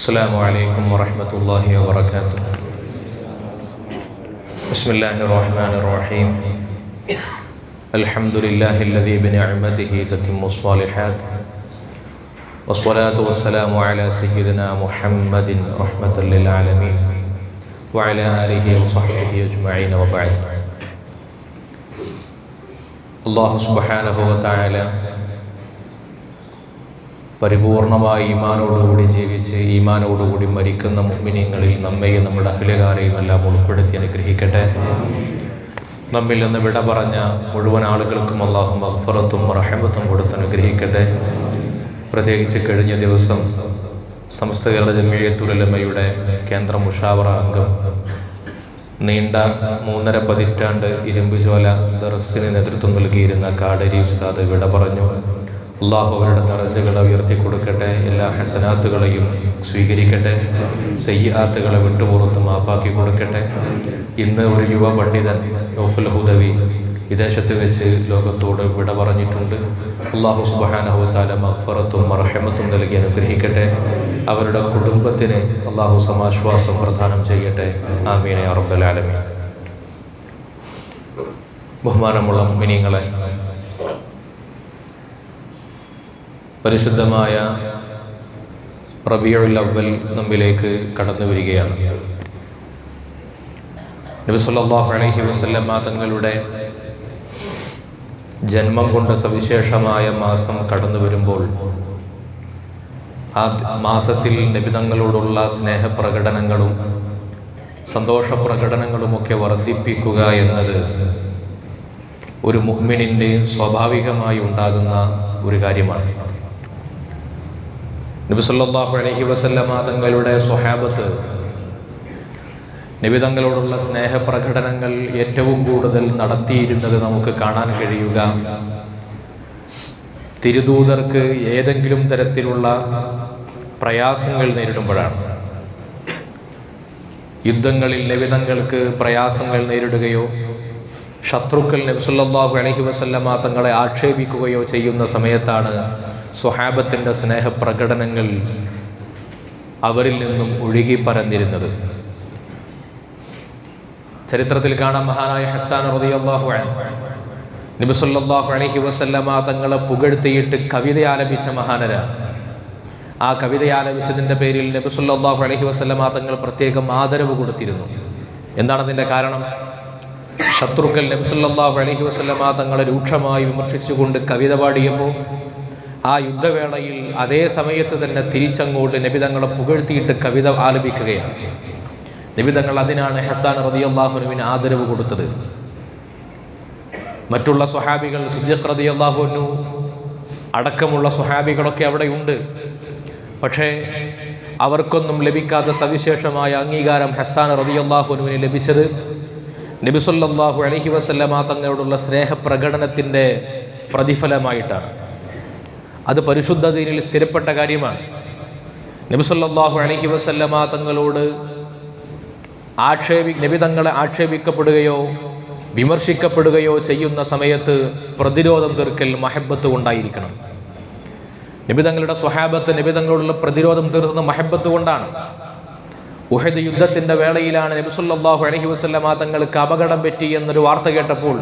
السلام عليكم ورحمة الله وبركاته. بسم الله الرحمن الرحيم. الحمد لله الذي بنعمته تتم الصالحات. والصلاة والسلام على سيدنا محمد رحمة للعالمين وعلى آله وصحبه أجمعين وبعد. الله سبحانه وتعالى പരിപൂർണമായി ഈമാനോടുകൂടി ജീവിച്ച് ഈമാനോടുകൂടി മരിക്കുന്ന മുമ്പിനിങ്ങളിൽ നമ്മയും നമ്മുടെ അഖിലകാരെയും എല്ലാം ഉൾപ്പെടുത്തി അനുഗ്രഹിക്കട്ടെ. നമ്മിൽ നിന്ന് വിട പറഞ്ഞ മുഴുവൻ ആളുകൾക്കും അള്ളാഹു അഹ്ഫറത്തും റഹമത്തും കൊടുത്ത് അനുഗ്രഹിക്കട്ടെ. പ്രത്യേകിച്ച് കഴിഞ്ഞ ദിവസം സമസ്ത കേരള ജമിയത്തുലമയുടെ കേന്ദ്ര മുഷാവറ അംഗം നീണ്ട മൂന്നര പതിറ്റാണ്ട് ഇരുമ്പുചോല ദറസിന് നേതൃത്വം നൽകിയിരുന്ന കാടരി ഉസ്താദ് വിട പറഞ്ഞു. അള്ളാഹു അവരുടെ ദറജകളെ ഉയർത്തി കൊടുക്കട്ടെ. എല്ലാ ഹസനാത്തുകളെയും സ്വീകരിക്കട്ടെ. സയ്യാത്തുകളെ വിട്ടുപുറത്ത് മാപ്പാക്കി കൊടുക്കട്ടെ. ഇന്ന് ഒരു യുവ പണ്ഡിതൻ നോഫുൽ ഹുദവി വിദേശത്ത് വെച്ച് ലോകത്തോട് വിട പറഞ്ഞിട്ടുണ്ട്. അള്ളാഹു സുബാനഹുത്താല മഹ്ഫറത്തും മർഹമത്തും നൽകി അനുഗ്രഹിക്കട്ടെ. അവരുടെ കുടുംബത്തിന് അള്ളാഹു സമാശ്വാസം പ്രദാനം ചെയ്യട്ടെ. ആമീനെ അറബലാലമി ബഹുമാനമുള്ള മിനിങ്ങളെ പരിശുദ്ധമായ റബിയുൽ അവൽ നമ്മിലേക്ക് കടന്നു വരികയാണ്. നബിസല്ലാഹു അലൈഹി വസല്ലമ തങ്ങളുടെ ജന്മം കൊണ്ട് സവിശേഷമായ മാസം കടന്നു വരുമ്പോൾ ആ മാസത്തിൽ നബിതങ്ങളോടുള്ള സ്നേഹപ്രകടനങ്ങളും സന്തോഷപ്രകടനങ്ങളുമൊക്കെ വർദ്ധിപ്പിക്കുക എന്നത് ഒരു മുഹ്മിനിന്റെ സ്വാഭാവികമായി ഉണ്ടാകുന്ന ഒരു കാര്യമാണ്. നബിസല്ലാഹു അലഹി വസല്ലമ തങ്ങളുടെ സ്വഹാബത്ത് നബിതങ്ങളോടുള്ള സ്നേഹപ്രകടനങ്ങൾ ഏറ്റവും കൂടുതൽ നടത്തിയിരുന്നത് നമുക്ക് കാണാൻ കഴിയുക. തിരുദൂതർക്ക് ഏതെങ്കിലും തരത്തിലുള്ള പ്രയാസങ്ങൾ നേരിടുമ്പോഴാണ്. യുദ്ധങ്ങളിൽ നിബിതങ്ങൾക്ക് പ്രയാസങ്ങൾ നേരിടുകയോ ശത്രുക്കൾ നബ്സുല്ലാഹു അലഹി വസല്ലമ തങ്ങളെ ആക്ഷേപിക്കുകയോ ചെയ്യുന്ന സമയത്താണ് സ്വഹാബത്തിന്റെ സ്നേഹപ്രകടനങ്ങൾ അവരിൽ നിന്നും ഒഴുകി പരന്നിരുന്നത്. ചരിത്രത്തിൽ കാണാം മഹാനായ ഹസാൻ റതിയല്ലാഹു നബിസുല്ലാഹു അലഹി വസല്ലമ തങ്ങളെ പുകഴ്ത്തിയിട്ട് കവിത ആലപിച്ച മഹാനര. ആ കവിത ആലപിച്ചതിന്റെ പേരിൽ നബിസുല്ലാഹു അലഹി വസല്ലമ തങ്ങൾ പ്രത്യേകം ആദരവ് കൊടുത്തിരുന്നു. എന്താണ് അതിന്റെ കാരണം? ശത്രുക്കൾ നബിസുല്ലാഹു അലഹി വസ്ലമ തങ്ങളെ രൂക്ഷമായി വിമർശിച്ചുകൊണ്ട് കവിത പാടിയപ്പോൾ ആ യുദ്ധവേളയിൽ അതേ സമയത്ത് തന്നെ തിരിച്ചങ്ങോട്ട് നബിതങ്ങളെ പുകഴ്ത്തിയിട്ട് കവിത ആലപിക്കുകയാണ്. നിബിതങ്ങൾ അതിനാണ് ഹസാൻ റതിയല്ലാഹുനുവിന് ആദരവ് കൊടുത്തത്. മറ്റുള്ള സ്വഹാബികൾ സുദ്യഖ് റതിയല്ലാഹുനു അടക്കമുള്ള സ്വഹാബികളൊക്കെ അവിടെയുണ്ട്. പക്ഷേ അവർക്കൊന്നും ലഭിക്കാത്ത സവിശേഷമായ അംഗീകാരം ഹസാൻ റതിയല്ലാഹുനുവിന് ലഭിച്ചത് നബിസുല്ലാഹു അലഹി വസല്ലമ തങ്ങളോടുള്ള സ്നേഹപ്രകടനത്തിന്റെ പ്രതിഫലമായിട്ടാണ്. അത് പരിശുദ്ധ ദീനിൽ സ്ഥിരപ്പെട്ട കാര്യമാണ്. നബിസല്ലാഹു അലഹി വസല്ലമ തങ്ങളോട് ആക്ഷേപി നബി തങ്ങളെ ആക്ഷേപിക്കപ്പെടുകയോ വിമർശിക്കപ്പെടുകയോ ചെയ്യുന്ന സമയത്ത് പ്രതിരോധം തീർക്കൽ മഹബത്ത് കൊണ്ടായിരിക്കണം. നബിതങ്ങളുടെ സ്വഹാബത്ത് നബി തങ്ങളോടുള്ള പ്രതിരോധം തീർത്തുന്ന മഹബത്ത് കൊണ്ടാണ്. ഉഹദ് യുദ്ധത്തിന്റെ വേളയിലാണ് നബിസുല്ലാഹു അലഹി വസ്ലമ തങ്ങൾക്ക് അപകടം പറ്റി എന്നൊരു വാർത്ത കേട്ടപ്പോൾ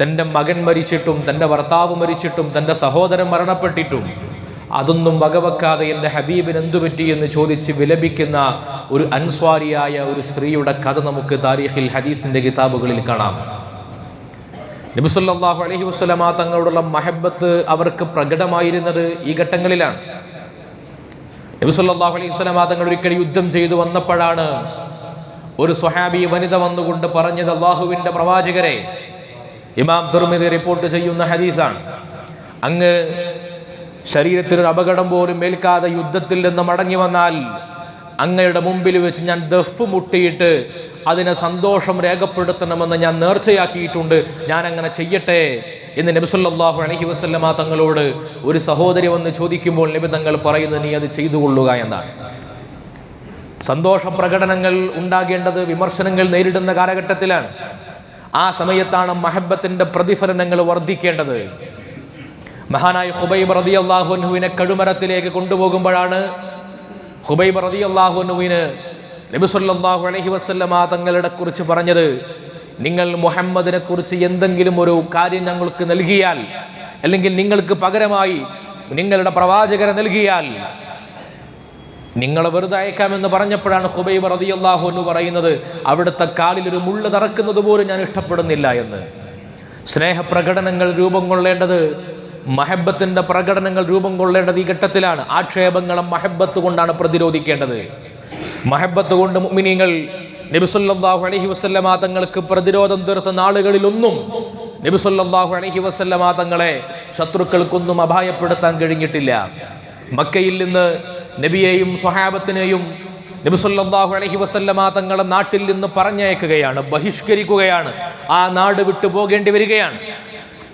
തന്റെ മകൻ മരിച്ചിട്ടും തന്റെ ഭർത്താവ് മരിച്ചിട്ടും തന്റെ സഹോദരൻ മരണപ്പെട്ടിട്ടും അതൊന്നും വകവെക്കാതെ എന്റെ ഹബീബിന് എന്തു പറ്റി എന്ന് ചോദിച്ച് വിലപിക്കുന്ന ഒരു അൻസ്വാരിയായ ഒരു സ്ത്രീയുടെ കഥ നമുക്ക് താരീഖിൽ ഹദീസിന്റെ കിതാബുകളിൽ കാണാം. നബിസുല്ലാഹു അലഹി വസ്ലമ തങ്ങളോടുള്ള മഹബത്ത് അവർക്ക് പ്രകടമായിരുന്നത് ഈ ഘട്ടങ്ങളിലാണ്. നബിസുല്ലാഹു അലൈഹി വസ്ലമ തങ്ങൾ ഒരിക്കൽ യുദ്ധം ചെയ്തു വന്നപ്പോഴാണ് ഒരു സ്വഹാബി വനിത വന്നുകൊണ്ട് പറഞ്ഞത് അള്ളാഹുവിന്റെ പ്രവാചകരെ ഇമാം തുറമിതി റിപ്പോർട്ട് ചെയ്യുന്ന ഹദീസാണ്. അങ്ങ് ശരീരത്തിനൊരു അപകടം പോലും ഏൽക്കാതെ യുദ്ധത്തിൽ നിന്ന് മടങ്ങി വന്നാൽ അങ്ങയുടെ മുമ്പിൽ വെച്ച് ഞാൻ ദഫ് മുട്ടിയിട്ട് അതിനെ സന്തോഷം രേഖപ്പെടുത്തണമെന്ന് ഞാൻ നേർച്ചയാക്കിയിട്ടുണ്ട്. ഞാൻ അങ്ങനെ ചെയ്യട്ടെ എന്ന് നബിസല്ലാഹു അലഹി വസ്ലമ തങ്ങളോട് ഒരു സഹോദരി വന്ന് ചോദിക്കുമ്പോൾ നബി തങ്ങൾ പറയുന്നത് നീ അത് ചെയ്തു കൊള്ളുക എന്നാണ്. സന്തോഷ പ്രകടനങ്ങൾ ഉണ്ടാകേണ്ടത് വിമർശനങ്ങൾ നേരിടുന്ന കാലഘട്ടത്തിലാണ്. ആ സമയത്താണ് മഹബത്തിന്റെ പ്രതിഫലനങ്ങൾ വർദ്ധിക്കേണ്ടത്. മഹാനായ ഹുബൈബ് റതി അള്ളാഹുനുവിനെ കഴുമരത്തിലേക്ക് കൊണ്ടുപോകുമ്പോഴാണ് ഹുബൈബ് റതി അള്ളാഹുനുവിന് നബി അലഹി അലൈഹി വസല്ലമ തങ്ങളുടെ കുറിച്ച് പറഞ്ഞത് നിങ്ങൾ മുഹമ്മദിനെ കുറിച്ച് എന്തെങ്കിലും ഒരു കാര്യം ഞങ്ങൾക്ക് നൽകിയാൽ അല്ലെങ്കിൽ നിങ്ങൾക്ക് പകരമായി നിങ്ങളുടെ പ്രവാചകരെ നൽകിയാൽ നിങ്ങളെ വെറുതെ അയക്കാമെന്ന് പറഞ്ഞപ്പോഴാണ് ഹുബൈബ് റതിയല്ലാഹു എന്ന് പറയുന്നത് അവിടുത്തെ കാലിൽ ഒരു മുള്ള് തറക്കുന്നത് പോലും ഞാൻ ഇഷ്ടപ്പെടുന്നില്ല എന്ന്. സ്നേഹപ്രകടനങ്ങൾ രൂപം കൊള്ളേണ്ടത് മഹബത്തിന്റെ പ്രകടനങ്ങൾ രൂപം കൊള്ളേണ്ടത് ഈ ഘട്ടത്തിലാണ്. ആക്ഷേപങ്ങളെ മഹബത്ത് കൊണ്ടാണ് പ്രതിരോധിക്കേണ്ടത്. മഹബത്ത് കൊണ്ട് മുഅ്മിനീങ്ങൾ നബിസുല്ലാഹു അലഹി വസല്ലമ തങ്ങൾക്ക് പ്രതിരോധം തീർത്ത നാളുകളിലൊന്നും നബിസുല്ലാഹു അലഹി വസല്ലമ തങ്ങളെ ശത്രുക്കൾക്കൊന്നും അപായപ്പെടുത്താൻ കഴിഞ്ഞിട്ടില്ല. മക്കയിൽ നിന്ന് നബിയെയും സ്വഹാബത്തിനെയും നബിസല്ലാഹു അലൈഹി വസല്ലമ തങ്ങളുടെ നാട്ടിൽ നിന്ന് പറഞ്ഞയക്കുകയാണ് ബഹിഷ്കരിക്കുകയാണ്. ആ നാട് വിട്ടു പോകേണ്ടി വരികയാണ്.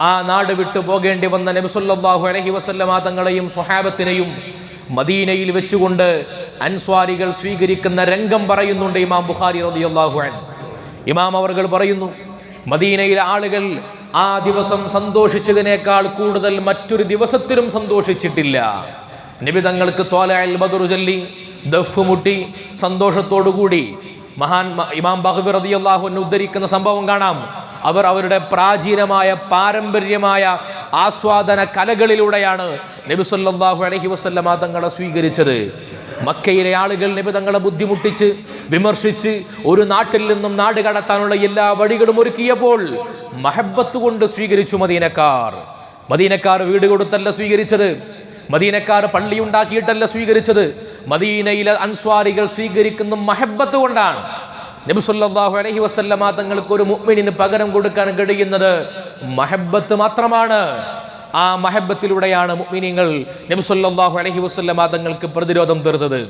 ആ നാട് വിട്ടു പോകേണ്ടി വന്ന നബിസല്ലാഹു അലൈഹി വസല്ലമ തങ്ങളെയും സ്വഹാബത്തിനെയും മദീനയിൽ വെച്ചുകൊണ്ട് അൻസ്വാരികൾ സ്വീകരിക്കുന്ന രംഗം പറയുന്നുണ്ട് ഇമാം ബുഖാരി റളിയല്ലാഹു അൻഹു. ഇമാം അവർകൾ പറയുന്നു മദീനയിലെ ആളുകൾ ആ ദിവസം സന്തോഷിച്ചതിനേക്കാൾ കൂടുതൽ മറ്റൊരു ദിവസത്തിലും സന്തോഷിച്ചിട്ടില്ല. നബി തങ്ങൾക്ക് തോലഅൽ ബദറു ചൊല്ലി ദഫ് മുട്ടി സന്തോഷത്തോടുകൂടി മഹാൻ ഇമാം ബഹബിർ റളിയല്ലാഹു അൻഹു ഉദ്ധരിക്കുന്ന സംഭവം കാണാം. അവർ അവരുടെ പ്രാചീനമായ പാരമ്പര്യമായ ആസ്വാദന കലകളിലൂടെയാണ് നബി സല്ലല്ലാഹു അലൈഹി വസല്ലമ തങ്ങളെ സ്വീകരിച്ചത്. മക്കയിലെ ആളുകൾ നബി തങ്ങളെ ബുദ്ധിമുട്ടിച്ച് വിമർശിച്ച് ഒരു നാട്ടിൽ നിന്നും നാട് കടത്താനുള്ള എല്ലാ വഴികളും ഒരുക്കിയപ്പോൾ മഹബത്ത് കൊണ്ട് സ്വീകരിച്ചു മദീനക്കാർ. മദീനക്കാർ വീട് കൊടുത്തല്ല സ്വീകരിച്ചത്. മദീനക്കാർ പള്ളി ഉണ്ടാക്കിയിട്ടല്ല സ്വീകരിച്ചത്. മദീനയിലെ അൻസ്വാരികൾ സ്വീകരിക്കുന്ന മഹബത്ത് കൊണ്ടാണ്. നബി അലഹി വസല്ലമ തങ്ങൾക്ക് ഒരു മുഅ്മിനിന് പകരം കൊടുക്കാൻ കഴിയുന്നത് മഹബത്ത് മാത്രമാണ്. ആ മഹബത്തിലൂടെയാണ് മുഅ്മിനീങ്ങൾ നബി അലഹി വസല്ലമ തങ്ങൾക്ക് പ്രതിരോധം തീർത്തത്.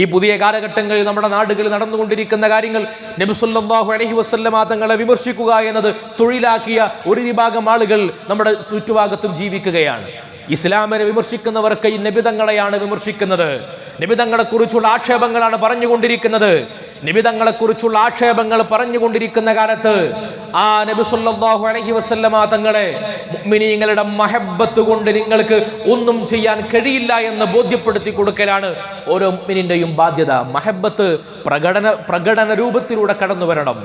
ഈ പുതിയ കാലഘട്ടങ്ങളിൽ നമ്മുടെ നാടുകളിൽ നടന്നുകൊണ്ടിരിക്കുന്ന കാര്യങ്ങൾ നബി അലഹി അലൈഹി വസല്ലമ തങ്ങളെ വിമർശിക്കുക എന്നത് തൊഴിലാക്കിയ ഒരു വിഭാഗം ആളുകൾ നമ്മുടെ ചുറ്റുഭാഗത്തും ജീവിക്കുകയാണ്. ഇസ്ലാമിനെ വിമർശിക്കുന്നവർക്ക് ഈ നിബിതങ്ങളെയാണ് വിമർശിക്കുന്നത്. നിബിതങ്ങളെ കുറിച്ചുള്ള ആക്ഷേപങ്ങളാണ് പറഞ്ഞുകൊണ്ടിരിക്കുന്നത്. നിബിതങ്ങളെ കുറിച്ചുള്ള ആക്ഷേപങ്ങൾ പറഞ്ഞുകൊണ്ടിരിക്കുന്ന കാലത്ത് ആ നബി സല്ലല്ലാഹു അലൈഹി വസല്ലമ തങ്ങളെ മുഅ്മിനീങ്ങളുടെ മഹബത്ത് കൊണ്ട് നിങ്ങൾക്ക് ഒന്നും ചെയ്യാൻ കഴിയില്ല എന്ന് ബോധ്യപ്പെടുത്തി കൊടുക്കലാണ് ഓരോ മുഅ്മിനിന്റെയും ബാധ്യത. മഹബത്ത് പ്രകടന പ്രകടന രൂപത്തിലൂടെ കടന്നു വരണം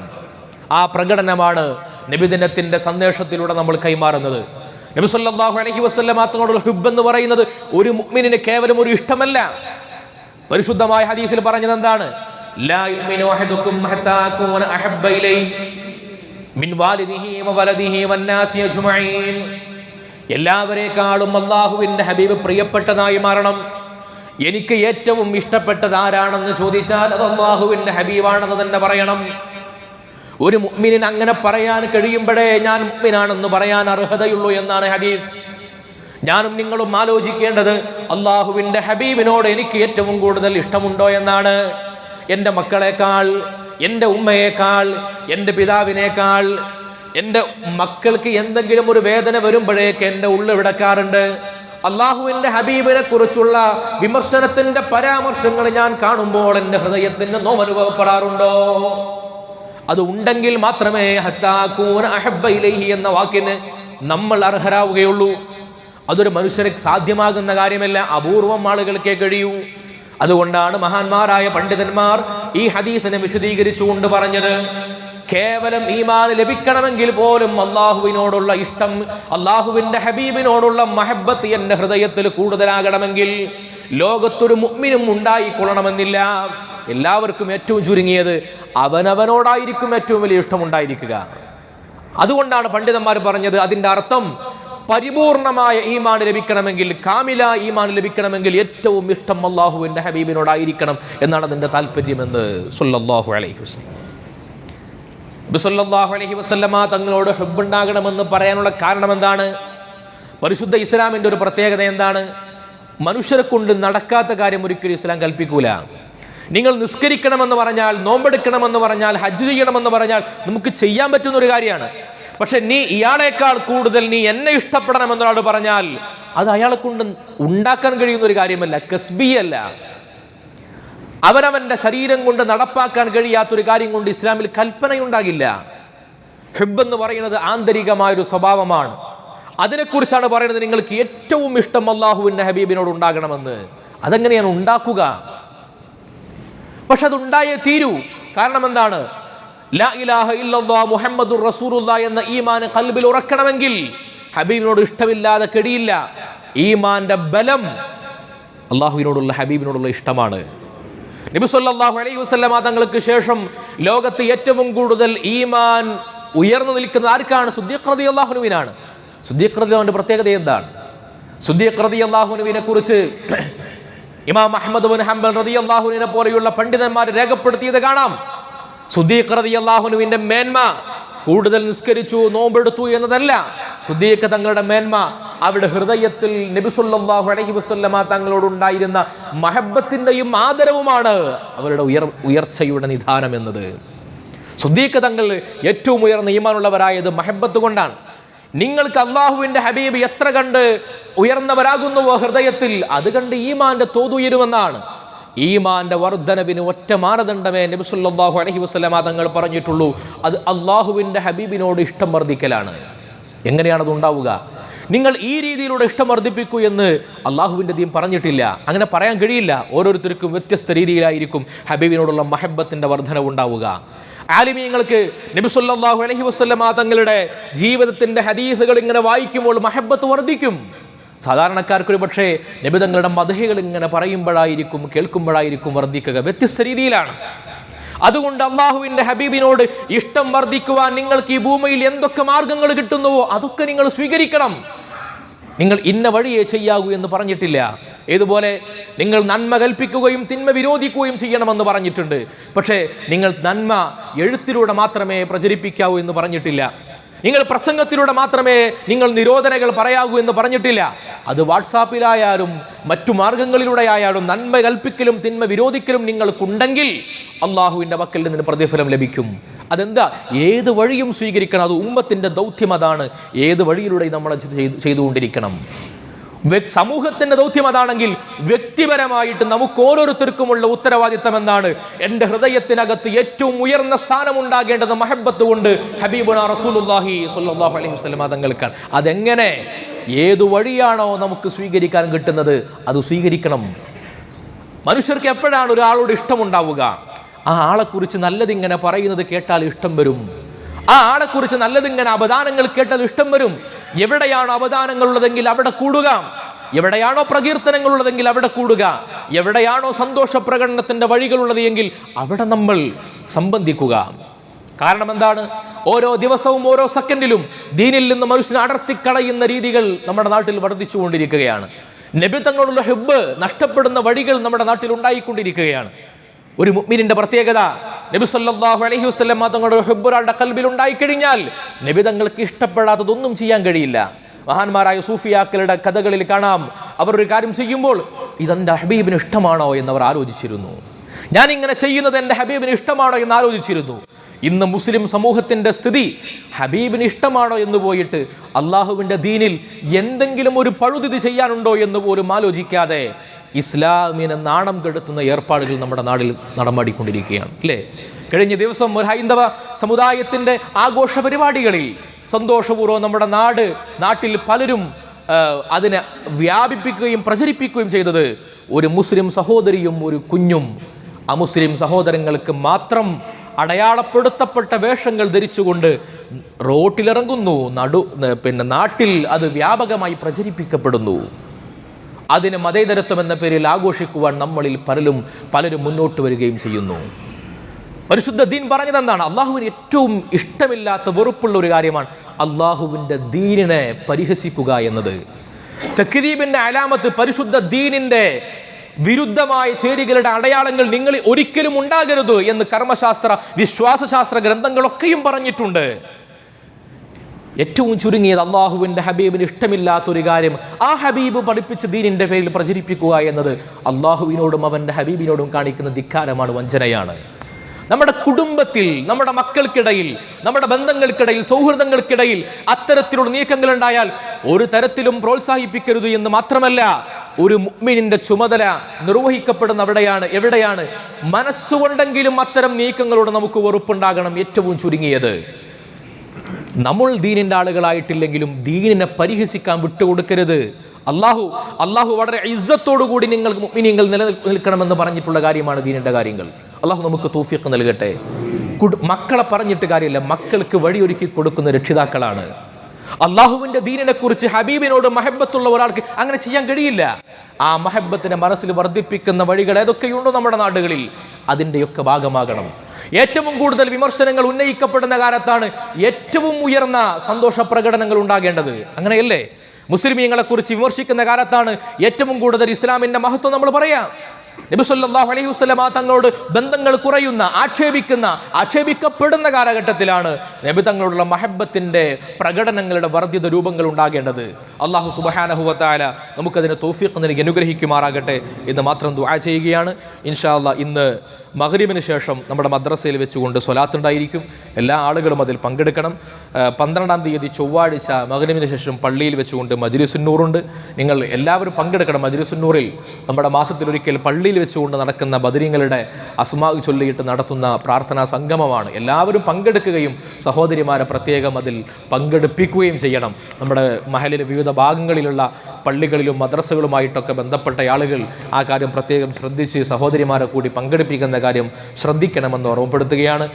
ആ പ്രകടനമാണ് നബിദിനത്തിന്റെ സന്ദേശത്തിലൂടെ നമ്മൾ കൈമാറുന്നത്. നബി സല്ലല്ലാഹു അലൈഹി വസല്ലമ തങ്ങളുടെ ഹുബ് എന്ന് പറയുന്നത് ഒരു മുഗ്മിനിന് കേവലം ഒരു ഇഷ്ടമല്ല. പരിശുദ്ധമായ ഹദീസിൽ പറഞ്ഞത് എന്താണ്? എല്ലാവരെക്കാളും അള്ളാഹുവിന്റെ ഹബീബ് പ്രിയപ്പെട്ടതായി മാറണം. എനിക്ക് ഏറ്റവും ഇഷ്ടപ്പെട്ടത് ആരാണെന്ന് ചോദിച്ചാൽ അത് അള്ളാഹുവിന്റെ ഹബീബാണെന്ന് തന്നെ പറയണം. ഒരു മുഅ്മിനിന് അങ്ങനെ പറയാൻ കഴിയുമ്പോഴേ ഞാൻ മുഅ്മിനാണെന്ന് പറയാൻ അർഹതയുള്ളൂ എന്നാണ് ഹദീസ്. ഞാനും നിങ്ങളും ആലോചിക്കേണ്ടത് അള്ളാഹുവിന്റെ ഹബീബിനോട് എനിക്ക് ഏറ്റവും കൂടുതൽ ഇഷ്ടമുണ്ടോ എന്നാണ്. എന്റെ മക്കളെക്കാൾ എന്റെ ഉമ്മയേക്കാൾ എന്റെ പിതാവിനേക്കാൾ എന്റെ മക്കൾക്ക് എന്തെങ്കിലും ഒരു വേദന വരുമ്പോഴേക്ക് എന്റെ ഉള്ളിൽ വിടക്കാറുണ്ട്. അള്ളാഹുവിന്റെ ഹബീബിനെ കുറിച്ചുള്ള വിമർശനത്തിന്റെ പരാമർശങ്ങൾ ഞാൻ കാണുമ്പോൾ എന്റെ ഹൃദയത്തിന് നോവനുഭവപ്പെടാറുണ്ടോ? അത് ഉണ്ടെങ്കിൽ മാത്രമേ ഹത്താക്കൂന അഹബ്ബ ഇലൈഹി എന്ന വാക്കിന് നമ്മൾ അർഹരാവുകയുള്ളൂ. അതൊരു മനുഷ്യന് സാധ്യമാകുന്ന കാര്യമല്ല. അപൂർവം ആളുകൾക്കേ കഴിയൂ. അതുകൊണ്ടാണ് മഹാന്മാരായ പണ്ഡിതന്മാർ ഈ ഹദീസിനെ വിശദീകരിച്ചുകൊണ്ട് പറഞ്ഞത്. കേവലം ഈമാൻ ലഭിക്കണമെങ്കിൽ പോലും അള്ളാഹുവിനോടുള്ള ഇഷ്ടം അള്ളാഹുവിന്റെ ഹബീബിനോടുള്ള മഹബത്ത് എന്റെ ഹൃദയത്തിൽ കൂടുതലാകണമെങ്കിൽ ലോകത്തൊരു മുഅ്മിനും ഉണ്ടായിക്കൊള്ളണമെന്നില്ല. എല്ലാവർക്കും ഏറ്റവും ചുരുങ്ങിയത് അവനവനോടായിരിക്കും ഏറ്റവും വലിയ ഇഷ്ടമുണ്ടായിരിക്കുക. അതുകൊണ്ടാണ് പണ്ഡിതന്മാർ പറഞ്ഞത് അതിന്റെ അർത്ഥം പരിപൂർണമായ ഈമാൻ ലഭിക്കണമെങ്കിൽ കാമില ഈമാൻ ലഭിക്കണമെങ്കിൽ ഏറ്റവും ഇഷ്ടം അള്ളാഹുവിന്റെ ഹബീബിനോടായിരിക്കണം എന്നാണ് അതിന്റെ താല്പര്യമെന്ന് സുല്ലാഹു അലൈഹി വസല്ലം. ബിസല്ലാഹു അലഹി വസല്ലമ തങ്ങളോട് ഹെബുണ്ടാകണമെന്ന് പറയാനുള്ള കാരണം എന്താണ്? പരിശുദ്ധ ഇസ്ലാമിന്റെ ഒരു പ്രത്യേകത എന്താണ്? മനുഷ്യരെ കൊണ്ട് നടക്കാത്ത കാര്യം ഒരിക്കലും ഇസ്ലാം കൽപ്പിക്കൂല. നിങ്ങൾ നിസ്കരിക്കണമെന്ന് പറഞ്ഞാൽ നോമ്പെടുക്കണമെന്ന് പറഞ്ഞാൽ ഹജ്ജ് ചെയ്യണമെന്ന് പറഞ്ഞാൽ നമുക്ക് ചെയ്യാൻ പറ്റുന്ന ഒരു കാര്യമാണ്. പക്ഷെ നീ ഇയാളേക്കാൾ കൂടുതൽ നീ എന്നെ ഇഷ്ടപ്പെടണം ഇഷ്ടപ്പെടണമെന്നൊരാൾ പറഞ്ഞാൽ അത് അയാളെ കൊണ്ട് ഉണ്ടാക്കാൻ കഴിയുന്ന ഒരു കാര്യമല്ല കസ്ബിയല്ല അവനവന്റെ ശരീരം കൊണ്ട് നടപ്പാക്കാൻ കഴിയാത്തൊരു കാര്യം കൊണ്ട് ഇസ്ലാമിൽ കൽപ്പനയുണ്ടാകില്ല. ഹിബ് എന്ന് പറയുന്നത് ആന്തരികമായൊരു സ്വഭാവമാണ്. അതിനെക്കുറിച്ചാണ് പറയുന്നത് നിങ്ങൾക്ക് ഏറ്റവും ഇഷ്ടം അള്ളാഹുവിന്റെ ഹബീബിനോട് ഉണ്ടാകണമെന്ന്. അതെങ്ങനെയാണ് ഉണ്ടാക്കുക? പക്ഷെ അതുണ്ടായേ തീരൂ. കാരണം എന്താണ്? ലാ ഇലാഹ ഇല്ലല്ലാ റസൂലുള്ള എന്ന ഈമാന് കൽബിൽ ഉറക്കണമെങ്കിൽ ഹബീബിനോട് ഇഷ്ടമില്ലാതെ കെടിയില്ല. ഈമാന്റെ ബലം അള്ളാഹുവിനോടുള്ള ഹബീബിനോടുള്ള ഇഷ്ടമാണ്. നബി സല്ലല്ലാഹു അലൈഹി വസല്ലമ തങ്ങൾക്ക് ശേഷം ലോകത്ത് ഏറ്റവും കൂടുതൽ ഈമാൻ ഉയർന്നു നിൽക്കുന്നത് ആർക്കാണ്? സുദ്ദീഖ് അൻഹുവിനാണ്. സുദ്ദീഖ് റളിയല്ലാഹുവിന്റെ പ്രത്യേകത എന്താണ്? സുദ്ദീഖ് അൻഹുവിനെ കുറിച്ച് ഇമാം അഹമ്മദ് ബിൻ ഹംബൽ അള്ളാഹുനെ പോലെയുള്ള പണ്ഡിതന്മാർ രേഖപ്പെടുത്തിയത് കാണാം. സുദീഖ് റതി അള്ളാഹുനുവിന്റെ മേന്മ കൂടുതൽ നിസ്കരിച്ചു നോമ്പെടുത്തു എന്നതല്ല. സുദീഖ് തങ്ങളുടെ മേന്മ അവരുടെ ഹൃദയത്തിൽ നബിസുല്ലാഹു അലഹി വസല്ലമ തങ്ങളോടുണ്ടായിരുന്ന മഹബത്തിന്റെയും ആദരവുമാണ് അവരുടെ ഉയർ ഉയർച്ചയുടെ നിധാനം എന്നത്. സുദ്ദീഖ് തങ്ങൾ ഏറ്റവും ഉയർന്ന ഈമാനുള്ളവരായത് മഹബത്ത് കൊണ്ടാണ്. നിങ്ങൾക്ക് അള്ളാഹുവിന്റെ ഹബീബ് എത്ര കണ്ട് ഉയർന്നവരാകുന്നുവോ ഹൃദയത്തിൽ അത് കണ്ട് ഈമാന്റെ തോതുയരുമെന്നാണ് ഈമാന്റെ വർധനവിന് ഒറ്റ മാനദണ്ഡമേ നബിസുല്ലാഹു അലഹി വസല്ലമ തങ്ങൾ പറഞ്ഞിട്ടുള്ളൂ. അത് അള്ളാഹുവിന്റെ ഹബീബിനോട് ഇഷ്ടം വർദ്ധിക്കലാണ്. എങ്ങനെയാണ് അത് ഉണ്ടാവുക? നിങ്ങൾ ഈ രീതിയിലൂടെ ഇഷ്ടം വർദ്ധിപ്പിക്കൂ എന്ന് അള്ളാഹുവിന്റെ ദീൻ പറഞ്ഞിട്ടില്ല. അങ്ങനെ പറയാൻ കഴിയില്ല. ഓരോരുത്തർക്കും വ്യത്യസ്ത രീതിയിലായിരിക്കും ഹബീബിനോടുള്ള മഹബത്തിന്റെ വർധനവ് ഉണ്ടാവുക. ആലിമീങ്ങൾക്ക് നബിസുല്ലാഹു അലഹി വസല്ലമ തങ്ങളുടെ ജീവിതത്തിന്റെ ഹദീസുകൾ ഇങ്ങനെ വായിക്കുമ്പോൾ മഹബത്ത് വർദ്ധിക്കും. സാധാരണക്കാർക്കൊരു പക്ഷേ നിബിതങ്ങളുടെ മതഹികൾ ഇങ്ങനെ പറയുമ്പോഴായിരിക്കും കേൾക്കുമ്പോഴായിരിക്കും വർദ്ധിക്കുക. വ്യത്യസ്ത രീതിയിലാണ്. അതുകൊണ്ട് അള്ളാഹുവിന്റെ ഹബീബിനോട് ഇഷ്ടം വർദ്ധിക്കുവാൻ നിങ്ങൾക്ക് ഈ ഭൂമിയിൽ എന്തൊക്കെ മാർഗങ്ങൾ കിട്ടുന്നുവോ അതൊക്കെ നിങ്ങൾ സ്വീകരിക്കണം. നിങ്ങൾ ഇന്ന വഴിയേ ചെയ്യാകൂ എന്ന് പറഞ്ഞിട്ടില്ല. ഇതുപോലെ നിങ്ങൾ നന്മ കൽപ്പിക്കുകയും തിന്മ വിരോധിക്കുകയും ചെയ്യണമെന്ന് പറഞ്ഞിട്ടുണ്ട്. പക്ഷേ നിങ്ങൾ നന്മ എഴുത്തിലൂടെ മാത്രമേ പ്രചരിപ്പിക്കാവൂ എന്ന് പറഞ്ഞിട്ടില്ല. നിങ്ങൾ പ്രസംഗത്തിലൂടെ മാത്രമേ നിങ്ങൾ നിരോധനകൾ പറയാകൂ എന്ന് പറഞ്ഞിട്ടില്ല. അത് വാട്സാപ്പിലായാലും മറ്റു മാർഗങ്ങളിലൂടെ ആയാലും നന്മ കൽപ്പിക്കലും തിന്മ വിരോധിക്കലും നിങ്ങൾക്കുണ്ടെങ്കിൽ അള്ളാഹുവിന്റെ വക്കൽ നിന്ന് പ്രതിഫലം ലഭിക്കും. അതെന്താ? ഏത് വഴിയും സ്വീകരിക്കണം. അത് ഉമ്മത്തിന്റെ ദൗത്യം അതാണ്. ഏത് വഴിയിലൂടെ നമ്മൾ ചെയ്തു ചെയ്തുകൊണ്ടിരിക്കണം? സമൂഹത്തിന്റെ ദൗത്യം അതാണെങ്കിൽ വ്യക്തിപരമായിട്ട് നമുക്ക് ഓരോരുത്തർക്കുമുള്ള ഉത്തരവാദിത്തം എന്താണ്? എന്റെ ഹൃദയത്തിനകത്ത് ഏറ്റവും ഉയർന്ന സ്ഥാനം ഉണ്ടാകേണ്ടത് മഹബത്ത് കൊണ്ട് ഹബീബുന അലൈഹി അതെങ്ങനെ? ഏതു വഴിയാണോ നമുക്ക് സ്വീകരിക്കാൻ കിട്ടുന്നത് അത് സ്വീകരിക്കണം. മനുഷ്യർക്ക് എപ്പോഴാണ് ഒരാളോട് ഇഷ്ടമുണ്ടാവുക? ആ ആളെക്കുറിച്ച് നല്ലതിങ്ങനെ പറയുന്നത് കേട്ടാൽ ഇഷ്ടം വരും. ആ ആളെക്കുറിച്ച് നല്ലതിങ്ങനെ അപദാനങ്ങൾ കേട്ടാൽ ഇഷ്ടം വരും. എവിടെയാണോ അപദാനങ്ങൾ ഉള്ളതെങ്കിൽ അവിടെ കൂടുക. എവിടെയാണോ പ്രകീർത്തനങ്ങൾ ഉള്ളതെങ്കിൽ അവിടെ കൂടുക. എവിടെയാണോ സന്തോഷ പ്രകടനത്തിന്റെ വഴികളുള്ളത് എങ്കിൽ അവിടെ നമ്മൾ സംബന്ധിക്കുക. കാരണം എന്താണ്? ഓരോ ദിവസവും ഓരോ സെക്കൻഡിലും ദീനിൽ നിന്ന് മനുഷ്യനെ അടർത്തിക്കളയുന്ന രീതികൾ നമ്മുടെ നാട്ടിൽ വർദ്ധിച്ചുകൊണ്ടിരിക്കുകയാണ്. നബി തങ്ങളുള്ള ഹെബ് നഷ്ടപ്പെടുന്ന വഴികൾ നമ്മുടെ നാട്ടിൽ ഉണ്ടായിക്കൊണ്ടിരിക്കുകയാണ്. ഒരു മുഗ്മിനിന്റെ പ്രത്യേകത. നബി സല്ലല്ലാഹു അലൈഹി വസല്ലം തങ്ങളുടെ ഹെബ് ഒരാളുടെ കൽബിൽ ഉണ്ടായിക്കഴിഞ്ഞാൽ നബി തങ്ങൾക്ക് ഇഷ്ടപ്പെടാത്തതൊന്നും ചെയ്യാൻ കഴിയില്ല. മഹാന്മാരായ സൂഫിയാക്കളുടെ കഥകളിൽ കാണാം. അവർ ഒരു കാര്യം ചെയ്യുമ്പോൾ ഇതെന്റെ ഹബീബിന് ഇഷ്ടമാണോ? എന്നവർ ആലോചിച്ചിരുന്നു. ഞാൻ ഇങ്ങനെ ചെയ്യുന്നത് എന്റെ ഹബീബിന് ഇഷ്ടമാണോ? എന്ന് ആലോചിച്ചിരുന്നു. ഇന്ന് മുസ്ലിം സമൂഹത്തിന്റെ സ്ഥിതി ഹബീബിന് ഇഷ്ടമാണോ? എന്ന് പോയിട്ട് അള്ളാഹുവിന്റെ ദീനിൽ എന്തെങ്കിലും ഒരു പഴുതിഥി ചെയ്യാനുണ്ടോ എന്ന് പോലും ആലോചിക്കാതെ ഇസ്ലാമിനെ നാണം കെടുത്തുന്ന ഏർപ്പാടുകൾ നമ്മുടെ നാടിൽ നടമാടിക്കൊണ്ടിരിക്കുകയാണ് അല്ലേ? കഴിഞ്ഞ ദിവസം ഒരു ഹൈന്ദവ സമുദായത്തിന്റെ ആഘോഷ പരിപാടികളിൽ സന്തോഷപൂർവം നമ്മുടെ നാട് നാട്ടിൽ പലരും അതിനെ വ്യാപിപ്പിക്കുകയും പ്രചരിപ്പിക്കുകയും ചെയ്തത് ഒരു മുസ്ലിം സഹോദരിയും ഒരു കുഞ്ഞും. അമുസ്ലിം സഹോദരങ്ങൾക്ക് മാത്രം അടയാളപ്പെടുത്തപ്പെട്ട വേഷങ്ങൾ ധരിച്ചുകൊണ്ട് റോട്ടിലിറങ്ങുന്നു നടു പിന്നെ നാട്ടിൽ അത് വ്യാപകമായി പ്രചരിപ്പിക്കപ്പെടുന്നു. അതിന് മതേതരത്വം എന്ന പേരിൽ ആഘോഷിക്കുവാൻ നമ്മളിൽ പലരും പലരും മുന്നോട്ട് വരികയും ചെയ്യുന്നു. പരിശുദ്ധ ദീൻ പറഞ്ഞതെന്താണ്? അള്ളാഹുവിന് ഏറ്റവും ഇഷ്ടമില്ലാത്ത വെറുപ്പുള്ള ഒരു കാര്യമാണ് അള്ളാഹുവിന്റെ ദീനിനെ പരിഹസിക്കുക എന്നത്. തെക്കിദീപിന്റെ അലാമത്ത് പരിശുദ്ധ ദീനിന്റെ വിരുദ്ധമായ ചേരികളുടെ അടയാളങ്ങൾ നിങ്ങൾ ഒരിക്കലും ഉണ്ടാകരുത് എന്ന് കർമ്മശാസ്ത്ര വിശ്വാസശാസ്ത്ര ഗ്രന്ഥങ്ങളൊക്കെയും പറഞ്ഞിട്ടുണ്ട്. ഏറ്റവും ചുരുങ്ങിയത് അള്ളാഹുവിന്റെ ഹബീബിന് ഇഷ്ടമില്ലാത്തൊരു കാര്യം ആ ഹബീബ് പഠിപ്പിച്ച് ദീനിന്റെ പേരിൽ പ്രചരിപ്പിക്കുക എന്നത് അള്ളാഹുവിനോടും അവന്റെ ഹബീബിനോടും കാണിക്കുന്ന ധിക്കാരമാണ് വഞ്ചനയാണ്. നമ്മുടെ കുടുംബത്തിൽ നമ്മുടെ മക്കൾക്കിടയിൽ നമ്മുടെ ബന്ധങ്ങൾക്കിടയിൽ സൗഹൃദങ്ങൾക്കിടയിൽ അത്തരത്തിലുള്ള നീക്കങ്ങൾ ഉണ്ടായാൽ ഒരു തരത്തിലും പ്രോത്സാഹിപ്പിക്കരുത് എന്ന് മാത്രമല്ല ഒരു മുഗ്മിനിന്റെ ചുമതല നിർവഹിക്കപ്പെടുന്ന അവിടെയാണ് എവിടെയാണ്? മനസ്സുകൊണ്ടെങ്കിലും അത്തരം നീക്കങ്ങളോട് നമുക്ക് വെറുപ്പുണ്ടാകണം ഏറ്റവും ചുരുങ്ങിയത്. നമ്മൾ ദീനിന്റെ ആളുകളായിട്ടില്ലെങ്കിലും ദീനിനെ പരിഹസിക്കാൻ വിട്ടുകൊടുക്കരുത്. അള്ളാഹു അള്ളാഹു വളരെ കൂടി നിങ്ങൾ മുഅ്മിനീങ്ങൾ നിലനിൽക്കണമെന്ന് പറഞ്ഞിട്ടുള്ള കാര്യമാണ് ദീനിന്റെ കാര്യങ്ങൾ. അള്ളാഹു നമുക്ക് തൗഫീഖ് നൽകട്ടെ. മക്കളെ പറഞ്ഞിട്ട് കാര്യമില്ല. മക്കൾക്ക് വഴിയൊരുക്കി കൊടുക്കുന്ന രക്ഷിതാക്കളാണ്. അള്ളാഹുവിന്റെ ദീനിനെ കുറിച്ച് ഹബീബിനോട് മഹബത്തുള്ള ഒരാൾക്ക് അങ്ങനെ ചെയ്യാൻ കഴിയില്ല. ആ മഹബത്തിനെ മനസ്സിൽ വർദ്ധിപ്പിക്കുന്ന വഴികൾ ഏതൊക്കെയുണ്ടോ നമ്മുടെ നാടുകളിൽ അതിന്റെയൊക്കെ ഭാഗമാകണം. ഏറ്റവും കൂടുതൽ വിമർശനങ്ങൾ ഉന്നയിക്കപ്പെടുന്ന കാലത്താണ് ഏറ്റവും ഉയർന്ന സന്തോഷ പ്രകടനങ്ങൾ ഉണ്ടാകേണ്ടത്. അങ്ങനെയല്ലേ? മുസ്ലിമീങ്ങളെ കുറിച്ച് വിമർശിക്കുന്ന കാലത്താണ് ഏറ്റവും കൂടുതൽ ഇസ്ലാമിന്റെ മഹത്വം നമ്മൾ പറയാം. നബി സല്ലല്ലാഹു അലൈഹി വസല്ലമ തങ്ങളോട് ബന്ധങ്ങൾ കുറയുന്ന ആക്ഷേപിക്കുന്ന ആക്ഷേപിക്കപ്പെടുന്ന കാലഘട്ടത്തിലാണ് നബി തങ്ങളോടുള്ള മഹബത്തിന്റെ പ്രകടനങ്ങളുടെ വർദ്ധിത രൂപങ്ങൾ ഉണ്ടാകേണ്ടത്. അള്ളാഹു സുബ്ഹാനഹു വതആല നമുക്കതിന് തോഫിക്ക് നൽകി അനുഗ്രഹിക്കുമാറാകട്ടെ എന്ന് മാത്രം ദുആ ചെയ്യുകയാണ്. ഇൻഷാ അല്ലാഹ് ഇന്ന് മഗ്രിബിന് ശേഷം നമ്മുടെ മദ്രസയിൽ വെച്ചുകൊണ്ട് സ്വലാത്തുണ്ടായിരിക്കും എല്ലാ ആളുകളും അതിൽ പങ്കെടുക്കണം. പന്ത്രണ്ടാം തീയതി ചൊവ്വാഴ്ച മഹരീബിന് ശേഷം പള്ളിയിൽ വെച്ചുകൊണ്ട് മജുരിസുന്നൂറുണ്ട് നിങ്ങൾ എല്ലാവരും പങ്കെടുക്കണം മജുരിസുന്നൂറിൽ നമ്മുടെ മാസത്തിലൊരിക്കൽ പള്ളിയിൽ വെച്ചുകൊണ്ട് നടക്കുന്ന ബദരീങ്ങളുടെ അസ്മാ ചൊല്ലിയിട്ട് നടത്തുന്ന പ്രാർത്ഥനാ സംഗമമാണ്. എല്ലാവരും പങ്കെടുക്കുകയും സഹോദരിമാരെ പ്രത്യേകം അതിൽ പങ്കെടുപ്പിക്കുകയും ചെയ്യണം. നമ്മുടെ മഹലിലെ വിവിധ ഭാഗങ്ങളിലുള്ള പള്ളികളിലും മദ്രസകളുമായിട്ടൊക്കെ ബന്ധപ്പെട്ട ആളുകൾ ആ കാര്യം പ്രത്യേകം ശ്രദ്ധിച്ച് സഹോദരിമാരെ കൂടി പങ്കെടുപ്പിക്കുന്ന കാര്യം ശ്രദ്ധിക്കണമെന്ന് ഓർമ്മപ്പെടുത്തുകയാണ്.